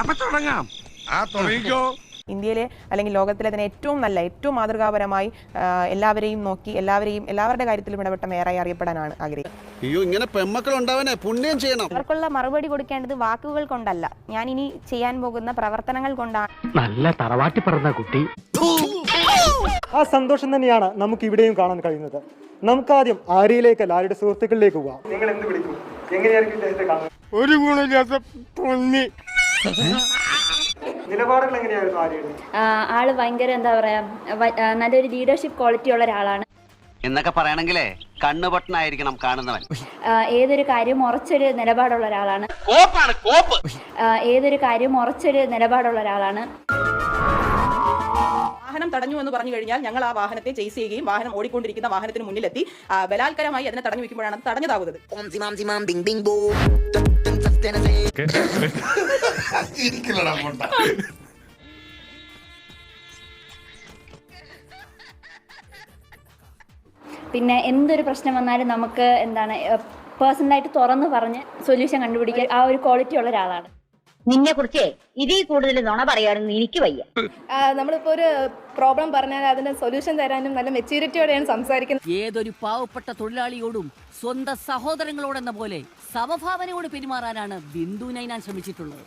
അപ്പൊ തുടങ്ങാം. ആ തുടങ്ങിക്കോ. ഇന്ത്യയിലെ അല്ലെങ്കിൽ ലോകത്തിലെ തന്നെ ഏറ്റവും നല്ല ഏറ്റവും മാതൃകാപരമായി എല്ലാവരെയും നോക്കി എല്ലാവരെയും എല്ലാവരുടെ കാര്യത്തിലും ഇടപെട്ട മേയറായി അറിയപ്പെടാനാണ് ആഗ്രഹിക്കുന്നത് അയ്യോ ഇങ്ങനെ പെമ്മക്കൾ ഉണ്ടാവനെ പുണ്യം ചെയ്യണം. അവർക്കുള്ള മറുപടി കൊടുക്കേണ്ടത് വാക്കുകൾ കൊണ്ടല്ല. ഞാൻ ഇനി ചെയ്യാൻ പോകുന്ന പ്രവർത്തനങ്ങൾ കൊണ്ടാണ്. നല്ല തറവാട്ടി പറഞ്ഞ കുട്ടി. ആ സന്തോഷം തന്നെയാണ് നമുക്ക് ഇവിടെയും കാണാൻ കഴിയുന്നത്. നമുക്കാദ്യം ആര്യയിലേക്ക് ആരുടെ സുഹൃത്തുക്കളിലേക്ക് പോവാം. എങ്ങനെയായിരിക്കും ഒരു ഗുണമില്ലാത്ത പൊന്നി. നിലപാടുകൾ എങ്ങനെയായിരുന്നു ആര്യയുടെ ആൾ ഭയങ്കര എന്താ പറയാ വ- ആ, നല്ലൊരു ലീഡർഷിപ്പ് ക്വാളിറ്റി ഉള്ള ഒരാളാണ്. എന്നൊക്കെ പറയണെങ്കിലേ കണ്ണുപൊട്ടനായിരിക്കണം കാണുന്നവൻ. ആ, ഏതൊരു കാര്യം ഉറച്ചൊരു നിലപാടുള്ള ഒരാളാണ്. ആ, ഏതൊരു കാര്യം ഉറച്ചൊരു നിലപാടുള്ള ഒരാളാണ്. വാഹനം തടഞ്ഞു എന്ന് പറഞ്ഞു കഴിഞ്ഞാൽ ഞങ്ങൾ ആ വാഹനത്തെ ചേസ് ചെയ്യുകയും വാഹനം ഓടിക്കൊണ്ടിരിക്കുന്ന വാഹനത്തിന് മുന്നിലെത്തി. ബലാത്കരമായി അതിനെ തടഞ്ഞു വെക്കുമ്പോഴാണ് അത് തടഞ്ഞതാവുന്നത് പിന്നെ എന്തൊരു പ്രശ്നം വന്നാലും നമുക്ക് എന്താണ് പേഴ്സണലായിട്ട് തുറന്ന് പറഞ്ഞ് സൊല്യൂഷൻ കണ്ടുപിടിക്കാൻ ആ ഒരു ക്വാളിറ്റി ഉള്ള ഒരാളാണ്. നിന്നെ കുറിച്ച് ഇതിൽ കൂടുതൽ നുണ പറയാനൊന്നും എനിക്ക് വയ്യ. നമ്മളിപ്പോ ഒരു പ്രോബ്ലം പറഞ്ഞാൽ അതിന് സൊല്യൂഷൻ തരാനും നല്ല മെച്യൂരിറ്റിയോടെയാണ് സംസാരിക്കുന്നത്. ഏതൊരു പാവപ്പെട്ട തൊഴിലാളിയോടും സ്വന്തം സഹോദരങ്ങളോടെന്ന പോലെ സമഭാവനയോട് പെരുമാറാനാണ് ബിന്ദു ഞാൻ ശ്രമിച്ചിട്ടുള്ളത്.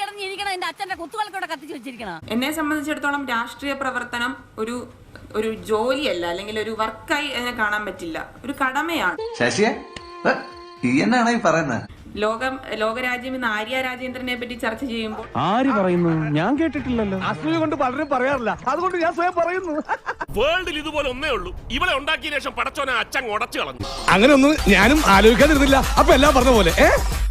കിടന്നിരിക്കണം എന്റെ അച്ഛന്റെ കുത്തുകൾക്കൂടെ കത്തിച്ചു വെച്ചിരിക്കണം. എന്നെ സംബന്ധിച്ചിടത്തോളം രാഷ്ട്രീയ പ്രവർത്തനം ഒരു ഒരു ജോലിയല്ല അല്ലെങ്കിൽ ഒരു വർക്കായി അതിനെ കാണാൻ പറ്റില്ല. ഒരു കടമയാണ്. ശശിയെ? ഈ എന്നാണ് ഈ പറയുന്നത്? ലോകം ലോകരാജ്യം ഇന്ന് ആര്യ രാജേന്ദ്രനെ പറ്റി ചർച്ച ചെയ്യുമ്പോൾ ആര് പറയുന്നു? ഞാൻ കേട്ടിട്ടില്ലല്ലോ. അസൂയ കൊണ്ട് പലരും പറയാറില്ല. അതുകൊണ്ട് ഞാൻ സ്വയം പറയുന്നു. വേൾഡിൽ ഇതുപോലെ ഒന്നേ ഉള്ളൂ. ഇവളെ ഉണ്ടാക്കിയ ശേഷം പടച്ചോനെ അച്ഛൻ ഉടച്ചു കളഞ്ഞു. അങ്ങനെ ഒന്നും ഞാനും ആലോചിക്കാതിരുന്നില്ല. അപ്പൊ എല്ലാം പറഞ്ഞ പോലെ. ഏഹ്